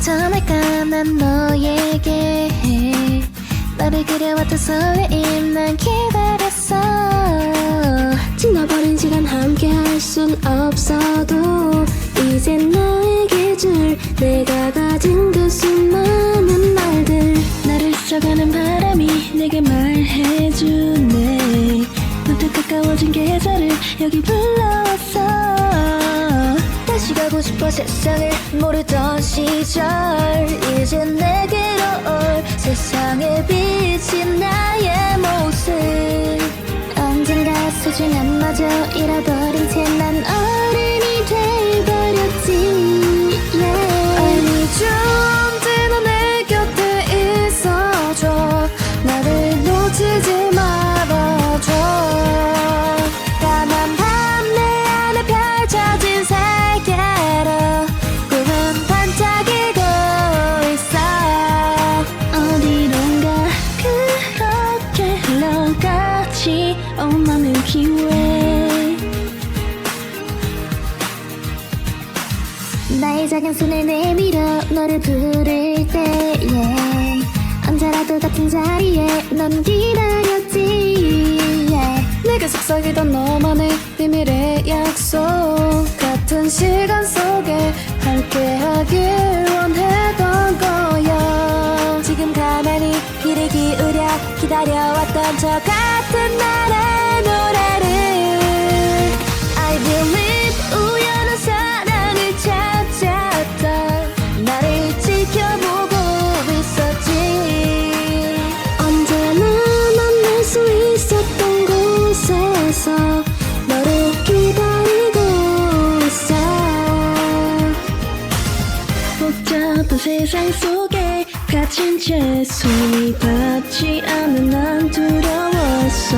전할까 난 너에게 너를 그려왔던 설레임 난 기다렸어. 지나버린 시간 함께 할 순 없어도 이젠 너에게 줄 내가 가진 그 수많은 말들. 나를 스쳐가는 바람이 내게 말해주네. 너도 가까워진 계절을 여기 불러왔어 다시 가고 싶어 세상을 모르던 시절. 이제 내게로 올 세상에 비친 나의 모습. 언젠가 소중한 마저 잃어버린 채 난 어른 나의 작은 손을 내밀어 너를 부를 때에 언제라도 같은 자리에 넌 기다렸지 yeah. 내가 속삭이던 너만의 비밀의 약속 같은 시간 속에 함께하길 원했던 거야 지금 가만히 귀를 기울여 기다려왔던 저 같은 노래를 복잡한 세상 속에 갇힌 채 손이 닿지 않는 난 두려웠어.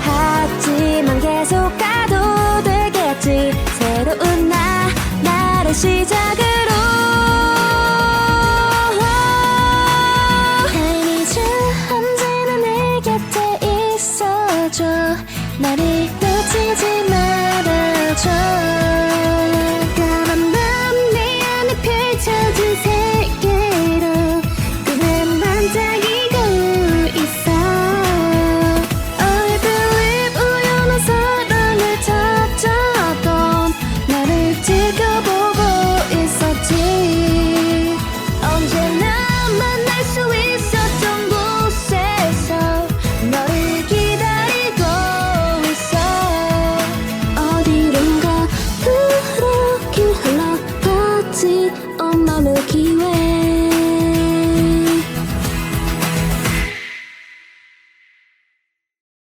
하지만 계속 가도 되겠지. 새로운 나 나를 시작으로. need you 언제나 내 곁에 있어줘. 나를 놓치지 말아줘